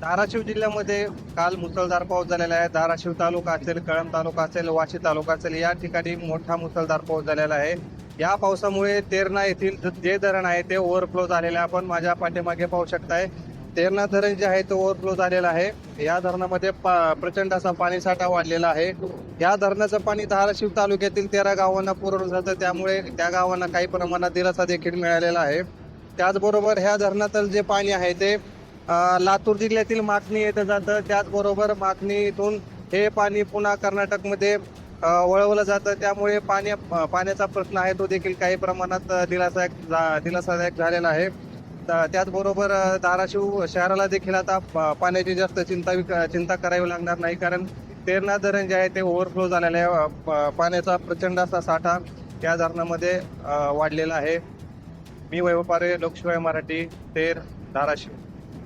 धाराशिव जिल्ह्यामध्ये काल मुसळधार पाऊस झालेला आहे. धाराशिव तालुका असेल कळंब तालुका असेल वाशी तालुका असेल या ठिकाणी मोठा मुसळधार पाऊस झालेला आहे. या पावसामुळे तेरणा येथील जे धरण आहे ते ओव्हरफ्लो झालेले आहे. आपण माझ्या पाठीमागे पाहू शकताय. तेरणा धरण जे आहे ते ओव्हरफ्लो झालेलं आहे. या धरणामध्ये पा- प्रचंड असा पाणी साठा वाढलेला आहे. या धरणाचं पाणी धाराशिव तालुक्यातील तेरा गावांना पुरवलं जातं. त्यामुळे त्या गावांना काही प्रमाणात दिलासा देखील मिळालेला आहे. त्याचबरोबर ह्या धरणातील जे पाणी आहे ते लातूर जिल्ह्यातील मागणी येतं जातं. त्याचबरोबर मागणीतून हे पाणी पुन्हा कर्नाटकमध्ये वळवलं जातं. त्यामुळे पाणी पाण्याचा प्रश्न आहे. तो देखील काही प्रमाणात दिलासायक दिलासादायक दिलासादायक झालेला आहे. त- त्याचबरोबर धाराशिव शहराला देखील आता पाण्याची जास्त चिंता विक- चिंता करावी लागणार नाही. कारण तेरणा धरण जे आहे ते ओव्हरफ्लो झालेलं आहे. प- पाण्याचा प्रचंड असा साठा या धरणामध्ये वाढलेला आहे. मी वैभव पारे लोकशिवाय मराठी तेर धाराशिव.